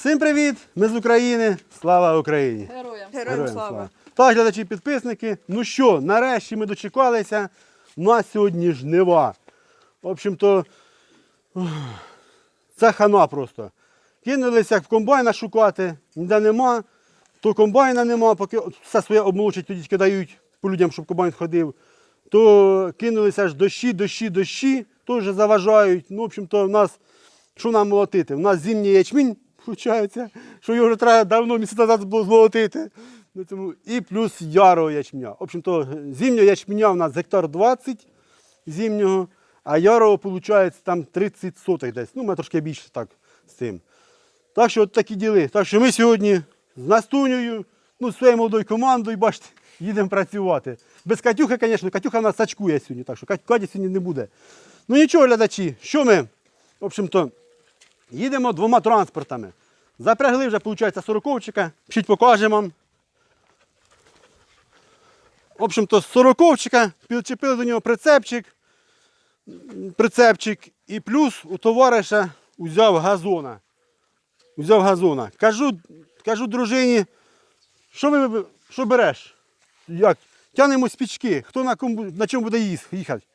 Всім привіт! Ми з України. Слава Україні! Героям. Героям слава. Так, глядачі, підписники. Ну що, нарешті ми дочекалися. У нас сьогодні жнива. В общем-то, це хана просто. Кинулися в комбайна шукати, ніде нема. То комбайна нема, поки все своє обмолочать, тоді тільки дають по людям, щоб комбайн ходив. То кинулися ж дощі, дощі, дощі, теж заважають. Ну, в общем-то, в нас, що нам молотити? У нас зимній ячмінь, виходить, що його вже треба давно місяць назад було змолотити. Ну, І плюс ярого ячменя. В общем-то, зимнього ячменя у нас гектар 20 зимнього, а ярого, виходить, там 30 сотих десь. Ну, ми трошки більше так з цим. Так що от такі діли. Так що ми сьогодні з Настунею, ну, з своєю молодою командою, бачите, їдемо працювати. Без Катюхи, звісно, Катюха в нас сачкує сьогодні, так що Каті сьогодні не буде. Ну нічого, глядачі, що ми, в общем-то, їдемо двома транспортами. Запрягли вже, виходить, сороковчика. Чуть покажемо вам. В общем-то, сороковчика підчепили до нього прицепчик, прицепчик і плюс у товариша взяв газона. Взяв газона. Кажу, кажу дружині, що ви що береш? Як? Тянемо спічки. Хто на, кому, на чому буде їхати?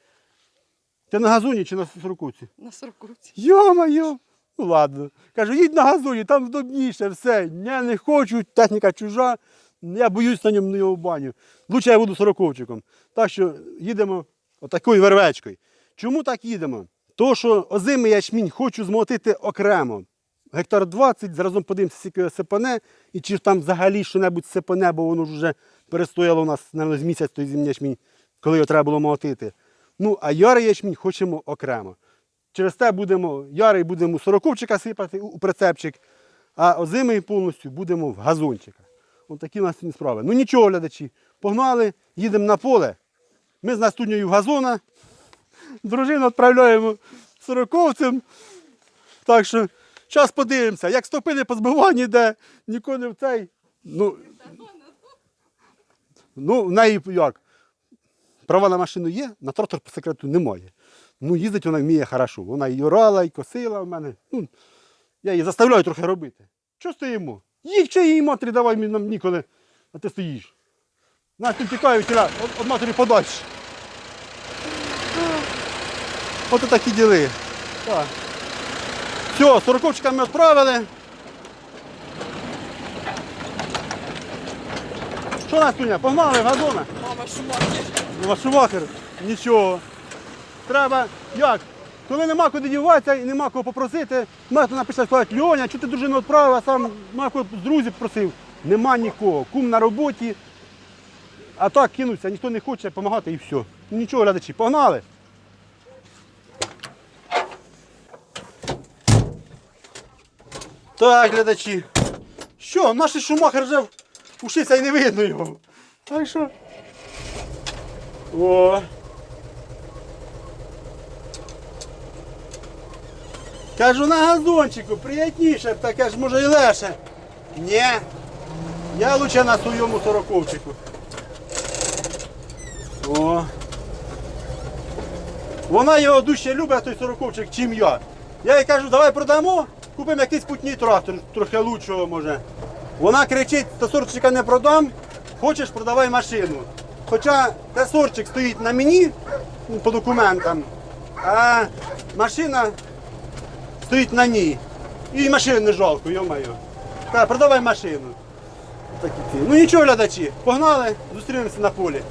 Ти на газоні чи на сороковці? На сорокруці. Йо-моє! Ну ладно. Кажу, їдь на газоні, там вдобніше, все. Я не хочу, техніка чужа. Я боюсь на ньому в баню. Лучше я буду сороковчиком. Так що їдемо отакою вервечкою. Чому так їдемо? То, що озимий ячмінь хочу змолотити окремо. Гектар 20, заразом подивимося, скільки його сипане, і чи там взагалі що-небудь сипане, бо воно вже перестояло у нас, мабуть, з місяць той зимній ячмінь, коли його треба було молотити. Ну, а ярий ячмінь хочемо окремо. Через те будемо, ярий будемо сороковчика сипати у прицепчик, а озимий повністю будемо в газончика. Ось такі у нас сьогодні справи. Ну нічого, глядачі, погнали, їдемо на поле. Ми з настудньою газона. Дружину відправляємо сороковцем. Так що зараз подивимося, як стопи не позбивані, йде, ніколи не в цей. Ну, ну, в неї як? Права на машину є, на трактор по секрету немає. Ну, їздить вона вміє хорошо. Вона і орала, і косила в мене. Ну, я її заставляю трохи робити. Що стоїмо? Їдь чи її матері, давай нам ніколи, а ти стоїш. Нас тут тікають від матері подальше. От такі діли. Так. Все, сороковчика ми відправили. Що нас, Туня, погнали газона? Мама шумахер. Ну, Шумахер, нічого. Треба, як? Коли нема куди діватися і нема кого попросити, можна написати, сказати, Льоня, чого ти дружину відправив, а сам кого з друзів просив. Нема нікого. Кум на роботі. А так кинуться, ніхто не хоче допомагати і все. Нічого, глядачі, погнали. Так, глядачі. Що, наш шумахер вже ушився і не видно його. Так що. О. Кажу на газончику, приятніше, таке ж може і легше. Ні. Я лучше на своєму сороковчику. О. Вона його дужче любить, той сороковчик, чим я. Я їй кажу, давай продамо, купимо якийсь путній трактор, трохи лучшого може. Вона кричить, та сорчика не продам, хочеш продавай машину. Хоча тесорчик стоїть на мені по документам, а машина стоїть на ній. І машини не жалко, йо-моє. Каже, продавай машину. Такі ці. Ну нічого, глядачі, погнали, зустрінемося на полі.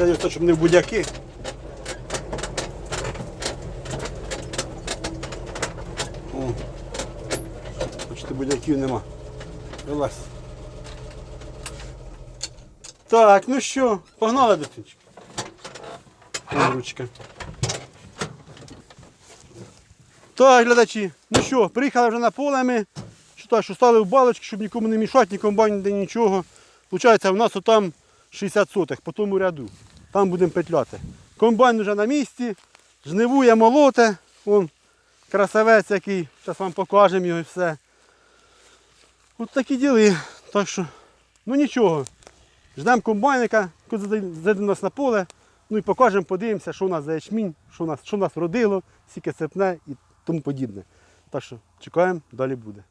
Дай щоб не в будяки. Бачите, будяків нема. Вилазь. Так, ну що, погнали дитинчик. Ручка. Так, глядачі, ну що, приїхали вже на поле ми. Що так, що стали в балочки, щоб нікому не мішати, ні комбайн, ніде нічого. Получається, у нас отам 60 сотих по тому ряду. Там будемо петляти. Комбайн вже на місці, жнивує молоте. Вон красавець який. Зараз вам покажемо його і все. От такі діли. Так що, ну нічого. Ждемо комбайника, коли зайде нас на поле. Ну і покажемо, подивимося, що у нас за ячмінь, що у нас, що у нас родило, скільки сипне і тому подібне. Так що чекаємо, далі буде.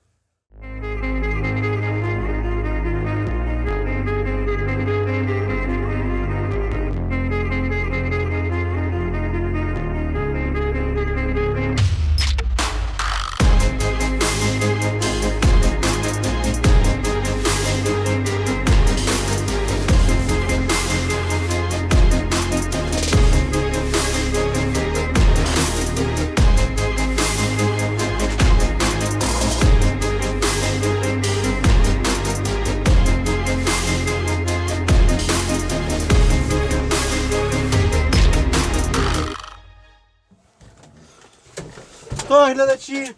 Глядачі,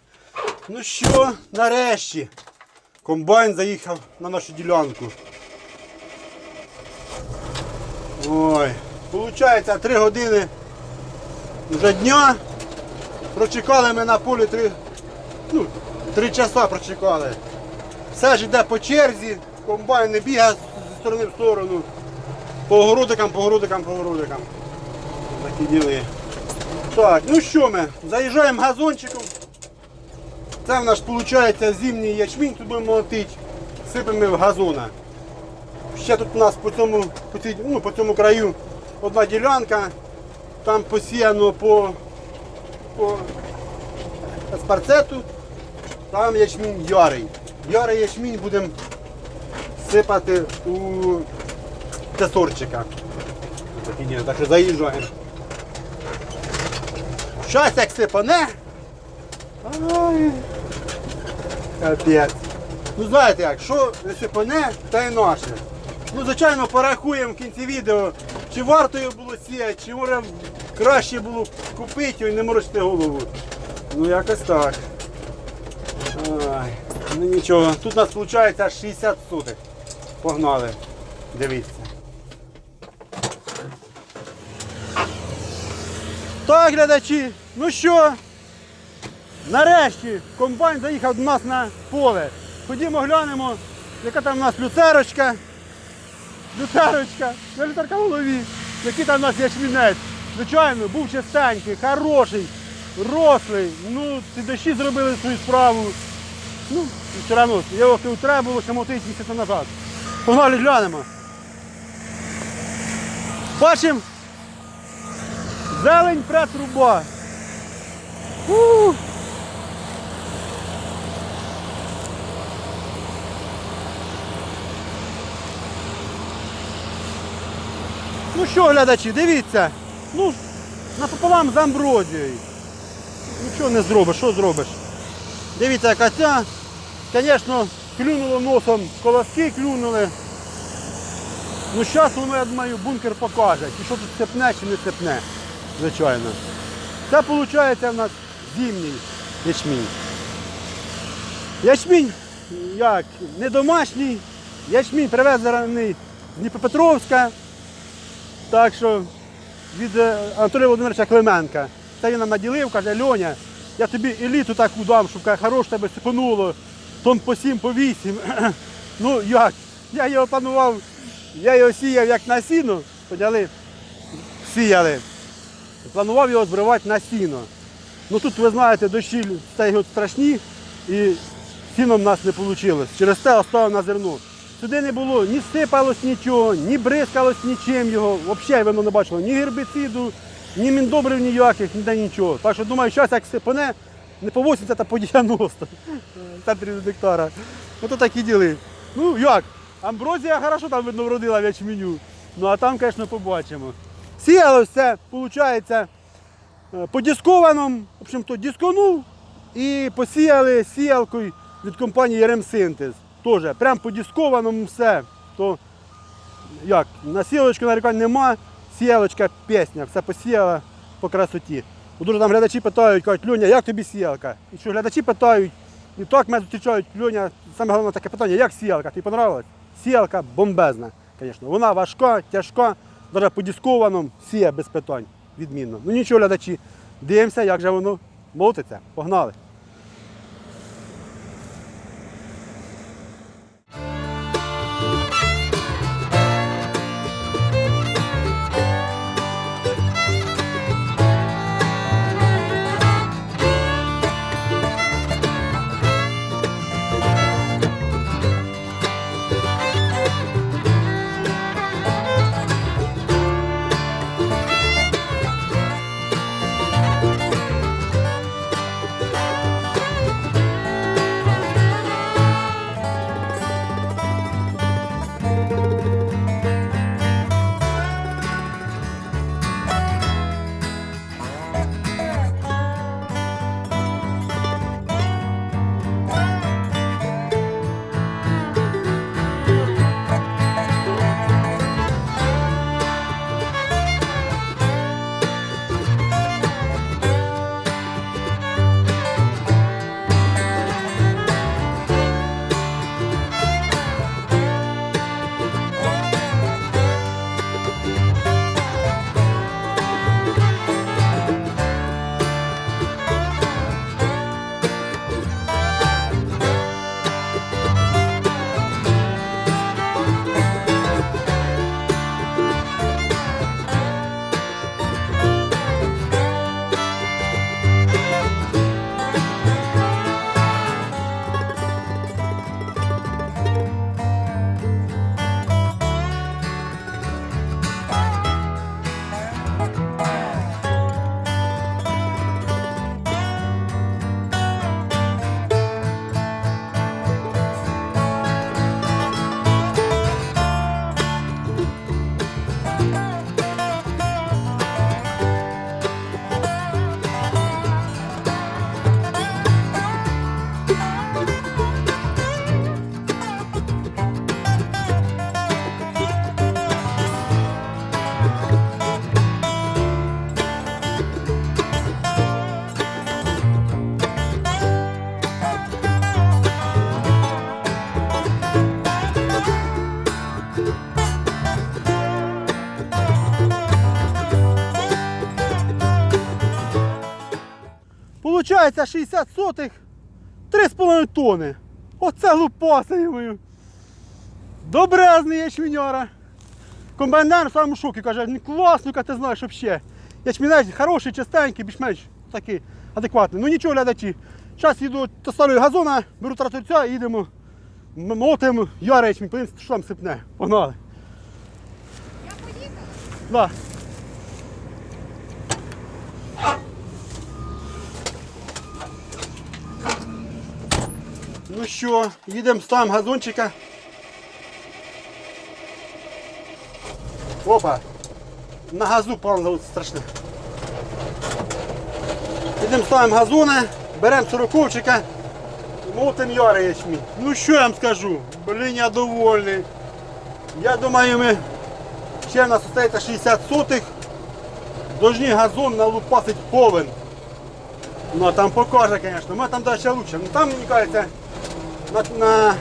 ну що, нарешті комбайн заїхав на нашу ділянку. Ой, получається 3 години вже дня. Прочекали ми на полі 3, ну, 3 часа прочекали. Все ж йде по черзі, комбайн не бігає зі сторони в сторону. По огородикам, по огородикам, по огородикам. Такі діли. Так, ну що ми, заїжджаємо газончиком. Це в нас виходить зимній ячмінь, тут будемо молотити, сипемо в газона. Ще тут у нас по цьому, по, цій, ну, по цьому краю одна ділянка, там посіяно по, по еспарцету, там ячмінь ярий. Ярий ячмінь будемо сипати у тесорчика. Так що заїжджаємо. Щось як сипане. Ай. Капець. Ну знаєте як, що не сипане, та й наше. Ну, звичайно, порахуємо в кінці відео, чи варто його було сіяти, чи може краще було купити і не морочити голову. Ну якось так. Ай. Ну нічого. Тут у нас виходить аж 60 суток. Погнали. Дивіться. Так, глядачі, ну що, нарешті комбайн заїхав до нас на поле. Ходімо глянемо, яка там у нас люцерочка. Люцерочка, на люцерка в голові. Який там у нас ячмінець. Звичайно, був чистенький, хороший, рослий. Ну, ці дощі зробили свою справу. Ну, одно, його треба було ще мотити місяця назад. Погнали глянемо. Бачимо, Зелень пре труба. У! Ну що, глядачі, дивіться. Ну, напополам з амброзією. Нічого не зробиш, що зробиш? Дивіться, яка ця. Звісно, клюнуло носом, колоски клюнули. Ну зараз я думаю, бункер покаже, чи що тут сипне, чи не сипне, звичайно. Це виходить в нас зимній ячмінь. Ячмінь як не домашній, ячмінь привезений з Дніпропетровська. Так що від е, Анатолія Володимировича Клименка. Це він нам наділив, каже, Льоня, я тобі еліту таку дам, щоб каже, хорош тебе сипануло, тон по 7, по 8. ну як? Я його планував я його сіяв як на сіно, поняли? Сіяли. Планував його збривати на сіно. Ну тут, ви знаєте, дощі стають страшні і сіном в нас не вийшло. Через це оставив на зерно. Сюди не було, ні сипалось нічого, ні бризкалось нічим його. Взагалі воно не бачило ні гербіциду, ні міндобрив ніяких, ніде нічого. Так що думаю, зараз як сипане, не по 80, а по 90 в центрі гектара. Ото такі діли. Ну як? Амброзія хорошо там видно вродила в ячменю. Ну а там, звісно, побачимо. Сіялось все, виходить, е, по дискованому, в общем-то, дисконув і посіяли сіялкою від компанії Ремсинтез. Теж, прям по дискованому все. То як, на сіялочку нарікань нема, сіялочка пісня, все посіяла по красоті. Дуже там глядачі питають, кажуть, Льоня, як тобі сіялка? І що глядачі питають, і так мене зустрічають, Льоня, саме головне таке питання, як сіялка? Тобі понравилось? Сіялка бомбезна, звісно. Вона важка, тяжка, навіть по дискованому сіє без питань. Відмінно. Ну нічого, глядачі, дивимося, як же воно молотиться. Погнали. Получається 60 сотих, 3,5 тони. Оце лупасаємо. Добрезний ячменяра. Комбайнер в самому шокі каже, «Ну, класно, ти знаєш взагалі. Ячмінець хороший, чистенький, більш-менш такий адекватний. Ну нічого, глядачі. Зараз їду до старої газона, беру тракторця і їдемо. м- Молотимо яра ячмінь, подивимося, що там сипне. Погнали. Я поїхала. Да. Ну що, їдемо ставимо газончика. Опа! На газу паливо страшне. Їдемо ставимо газони, беремо сороковчика, молотим яри ячмінь. Ну що я вам скажу? Блін, я довольний. Я думаю, ми Ще в нас залишається 60 сотих. Должні газон налупасить повен. Ну а там покаже, звісно. Ми там далі лучше. Ну там, мені кажеться, на, на...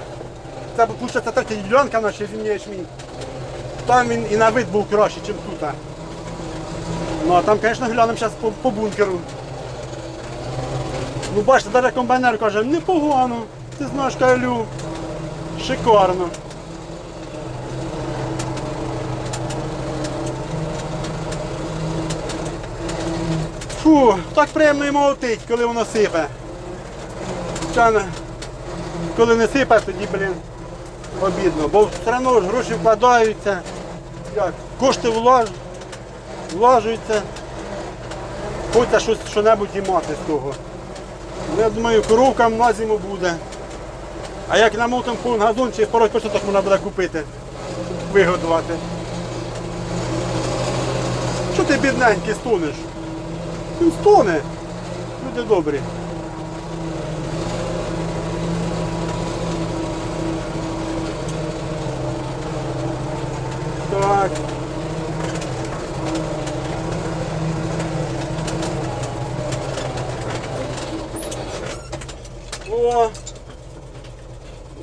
це виходить третя ділянка в нашій зимній ячмінь. Там він і на вид був краще, ніж тут. Ну а там, звісно, глянемо зараз по, по бункеру. Ну бачите, навіть комбайнер каже, непогано. Ти знаєш, Калю. Шикарно. Фу, так приємно і молотить, коли воно сипе. Звичайно, коли не сипе, тоді, блін, обідно. Бо все одно ж гроші вкладаються, як, кошти влаж, влажуються. Хочеться щось що-небудь і мати з того. Я думаю, коровкам на зиму буде. А як намотом повний газон, чи пару точно так можна буде купити, вигодувати. Що ти бідненький стонеш? Він стоне. Люди добрі. Так. О.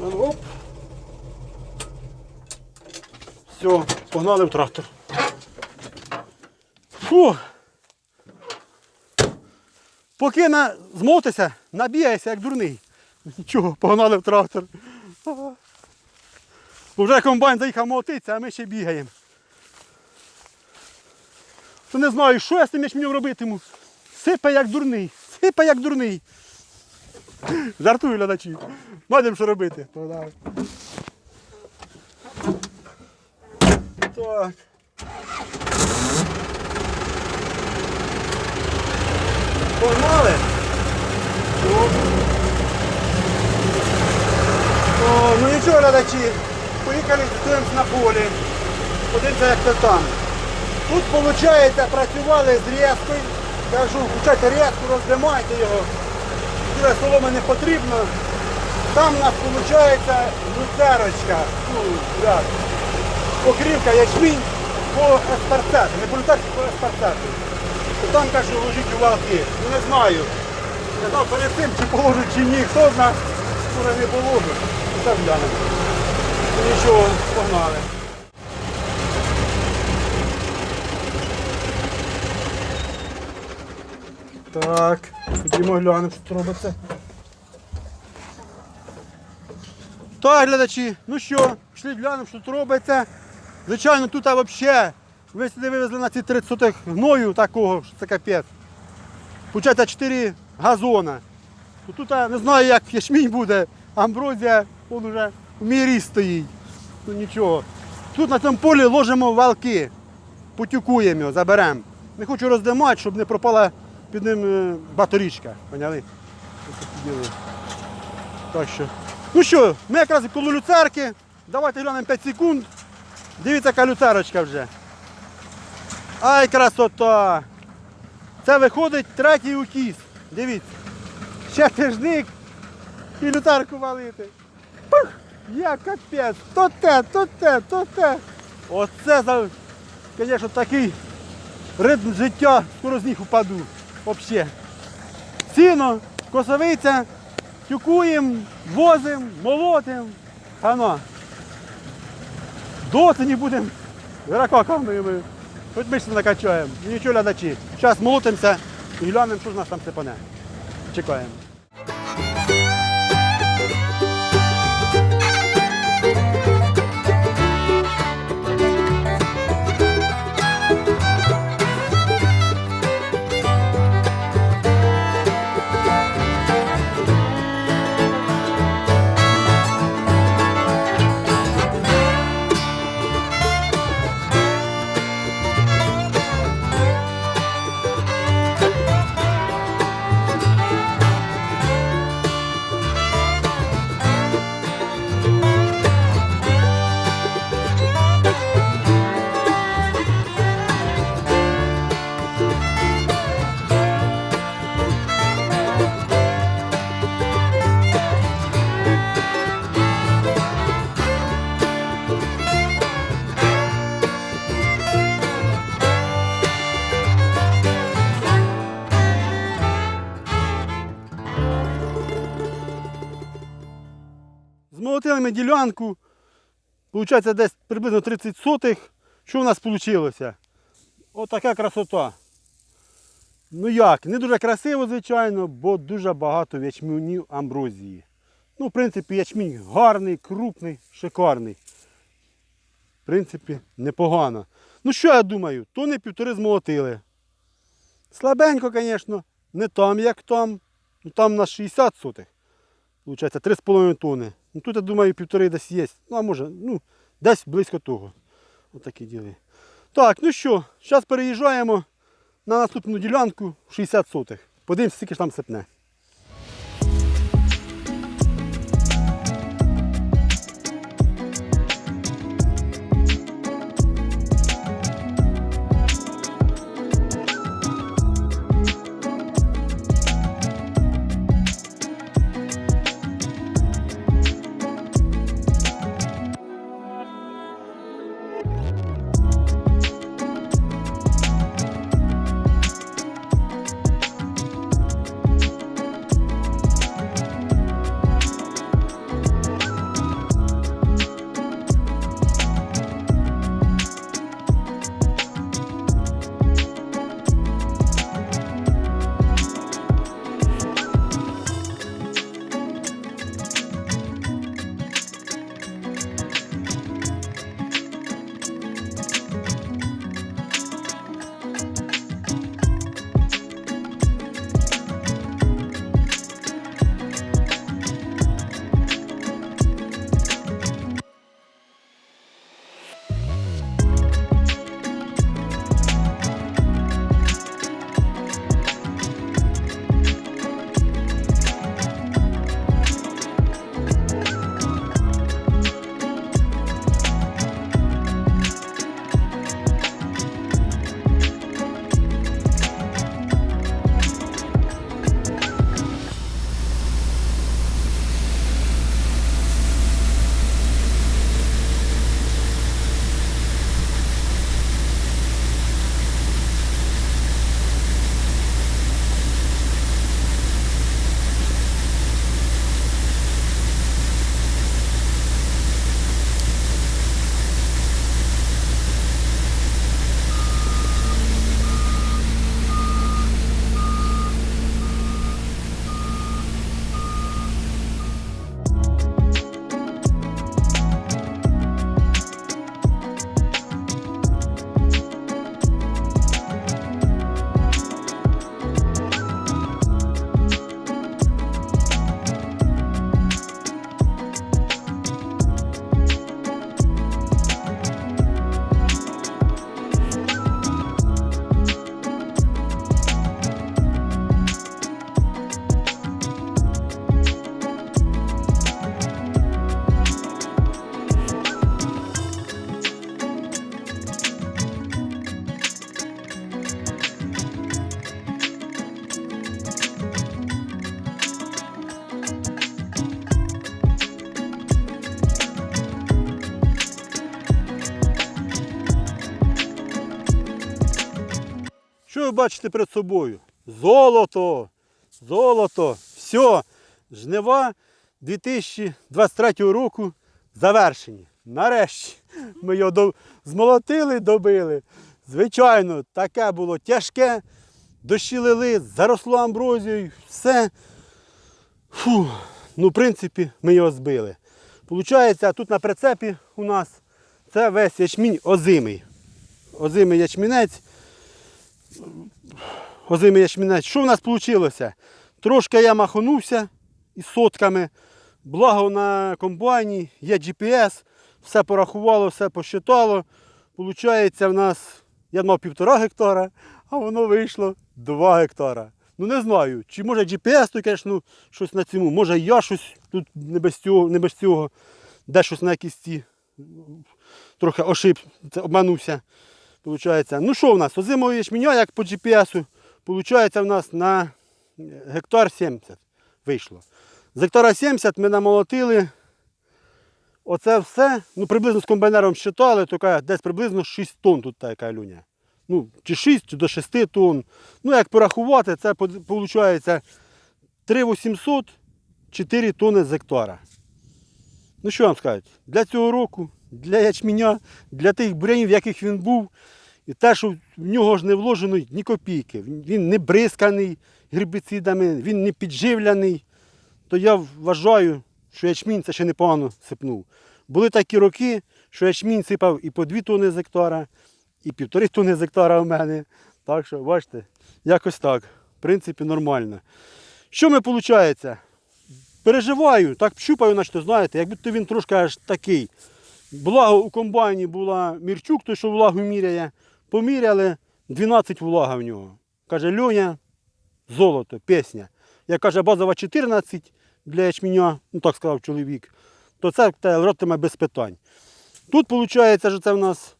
Ну, Оп. Все, погнали в трактор. Фу. Поки на... змотися, набігаєшся, як дурний. Нічого, погнали в трактор. Вже комбайн заїхав мотиться, а ми ще бігаємо. То не знаю, що я з тим ячменем робитиму. Сипе як дурний. Сипе як дурний. Жартую глядачі. Маємо що робити. Так. Погнали. О. Ну нічого, глядачі. Поїхали зустрінемось на полі. Подивимося, як це там. Тут, виходить, працювали з різкою. Кажу, включайте різку, роздимайте його. Туди соломи не потрібно. Там у нас виходить люцерочка. Покрівка ячмінь по еспарцету. Не по по еспарцету. Там кажу, ложіть у валки. Ну не знаю. Не знав перед цим, чи положуть, чи ні. Хто знає, може не. Ну, Так глянемо. Нічого, погнали. Так, ходімо глянемо, що тут робиться. Так, глядачі, ну що, пішли глянемо, що тут робиться. Звичайно, тут взагалі, ви сюди вивезли на ці 30 сотих гною такого, що це капець. Получається 4 газона. То Тут я не знаю, як ячмінь буде, амброзія, он уже в мірі стоїть. Ну нічого. Тут на цьому полі ложимо валки, потюкуємо його, заберемо. Не хочу роздимати, щоб не пропала під ним е, баторічка. Поняли? Так що. Ну що, ми якраз коло люцерки. Давайте глянемо 5 секунд. Дивіться, яка люцерочка вже. Ай, красота! Це виходить третій укіс. Дивіться. Ще тижник і люцерку валити. Пух! Я капець! То те, то те, то те. Оце, звісно, такий ритм життя, скоро з них упаду. Взагалі. Сіно, косовиця, тюкуємо, возимо, молотимо. Ано. До осені будемо ракоками. Хоч ми ж накачаємо. Нічого глядачі. Зараз молотимося і глянемо, що ж нас там сипане. Чекаємо. Змолотили ми ділянку. Получається десь приблизно 30 сотих. Що у нас вийшло? Отака красота. Ну як, не дуже красиво, звичайно, бо дуже багато ячменів амброзії. Ну, в принципі, ячмінь гарний, крупний, шикарний. В принципі, непогано. Ну що я думаю, тони півтори змолотили. Слабенько, звісно, не там, як там. Ну, там на 60 сотих. Получається 3,5 тони. Ну тут, я думаю, півтори десь є. Ну, а може, ну, десь близько того. Отакі діли. Так, ну що, зараз переїжджаємо на наступну ділянку 60 сотих. Подивимося, скільки ж там сипне. Бачите перед собою. Золото! Золото! Все! Жнива 2023 року завершені. Нарешті ми його змолотили, добили. Звичайно, таке було тяжке. Дощі лили, заросло амброзією, все. Фу. Ну, в принципі, ми його збили. Получається, тут на прицепі у нас це весь ячмінь озимий. Озимий ячмінець. Озимий ячмінець. Що в нас вийшло? Трошки я маханувся із сотками. Благо на комбайні є GPS, все порахувало, все посчитало. Получається, в нас, я мав півтора гектара, а воно вийшло 2 гектара. Ну не знаю, чи може GPS, то, звісно, щось на цьому. Може я щось тут не без цього, не без цього, де щось на якісь трохи ошиб, обманувся. Получається. Ну що в нас? Озимого ячменя, як по GPS, получається в нас на гектар 70 вийшло. З гектара 70 ми намолотили. Оце все, ну приблизно з комбайнером считали, то десь приблизно 6 тонн тут така люня. Ну, чи 6, чи до 6 тонн. Ну, як порахувати, це виходить 3800 4 тонни з гектара. Ну що вам сказати, для цього року, для ячменя, для тих бурянів, в яких він був, і те, що в нього ж не вложено ні копійки. Він не бризканий гербіцидами, він не підживляний, то я вважаю, що ячмінь це ще непогано сипнув. Були такі роки, що ячмінь сипав і по 2 тонни з гектара, і півтори тонни з гектара у мене. Так що, бачите, якось так. В принципі, нормально. Що ми виходить? Переживаю, так щупаю, наче, знаєте, як будто він трошки аж такий. Благо у комбайні була Мірчук, той, що влагу міряє. Поміряли 12 влага в нього. Каже, Льоня, золото, пісня. Я каже, базова 14 для ячменя, ну так сказав чоловік, то це лежатиме без питань. Тут виходить, що це в нас,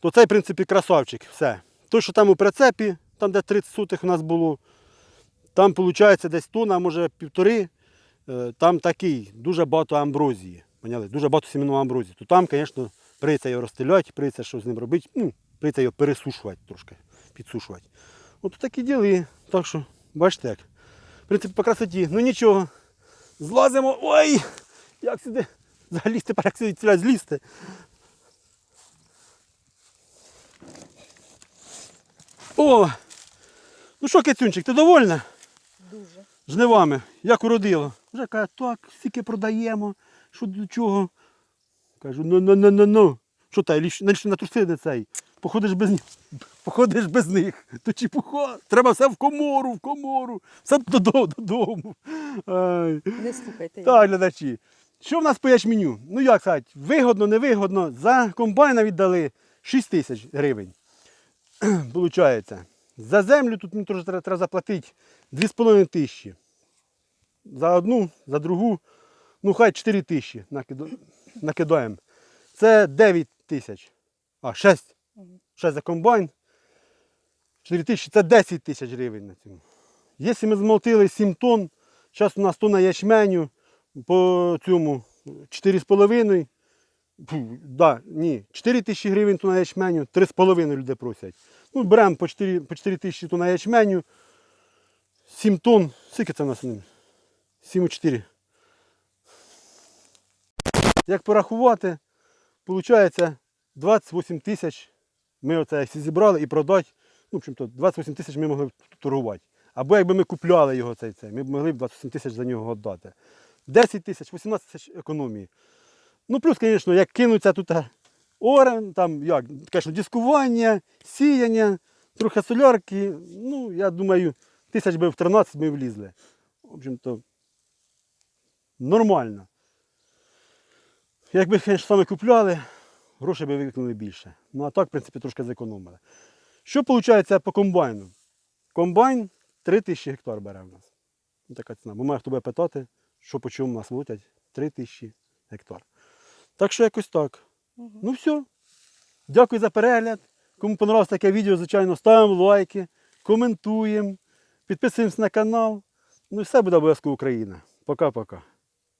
то цей, в принципі, красавчик. Все. Той, що там у прицепі, там де 30 сутих у нас було, там виходить десь тонна, може півтори. Е, Там такий, дуже багато амброзії. Поняли? Дуже багато сімейного амброзії. То там, звісно, прийдеться його розстріляти, прийдеться щось з ним робити. Ну, прийдеться його пересушувати трошки, підсушувати. От такі діли. Так що, бачите як. В принципі, по красоті. Ну нічого. Злазимо. Ой! Як сюди залізти, як сюди злізти. О! Ну що, Кицюнчик, ти довольна? Дуже. жнивами, як уродило. Вже каже, так, стільки продаємо, що до чого. Кажу, ну ну ну ну ну. Що та, на на трусини цей. Походиш без них. Походиш без них. То чи пухо? Треба все в комору, в комору, все додому. додому. Ай. Не слухайте. Так, глядачі. Що в нас по ячменю? Ну як сказати, вигодно, невигодно. За комбайна віддали 6 тисяч гривень. Получається. За землю тут мені теж треба заплатити 2,5 тисячі. За одну, за другу, ну хай 4 тисячі накидаємо. Це 9 тисяч. А, 6. 6 за комбайн. 4 тисячі це 10 тисяч гривень на цьому. Якщо ми змолотили 7 тонн, зараз у нас тонна ячменю по цьому 4,5. Фу, да, ні, 4 тисячі гривень тонна ячменю, 3,5 люди просять. Ну, беремо по 4, по 4 тисячі тонна ячменю, 7 тонн. Скільки це в нас? 7,4. Як порахувати, виходить 28 тисяч. Ми оце всі зібрали і продати. Ну, в общем-то, 28 тисяч ми могли б торгувати. Або якби ми купляли його цей цей, ми б могли б 28 тисяч за нього віддати. 10 тисяч, 18 тисяч економії. Ну, плюс, звісно, як кинуться тут е, орен, там, як, звісно, дискування, сіяння, трохи солярки. Ну, я думаю, тисяч би в 13 ми влізли. В общем-то, нормально. Якби, звісно, саме купляли, грошей би викинули більше. Ну, а так, в принципі, трошки зекономили. Що виходить по комбайну? Комбайн 3 тисячі гектар бере в нас. Ну, така ціна. Бо має хто буде питати, що по чому нас лутять 3 тисячі гектар. Так що якось так. Ну все. Дякую за перегляд. Кому понравилось таке відео, звичайно, ставимо лайки, коментуємо, підписуємось на канал. Ну і все буде обов'язково Україна. Пока-пока.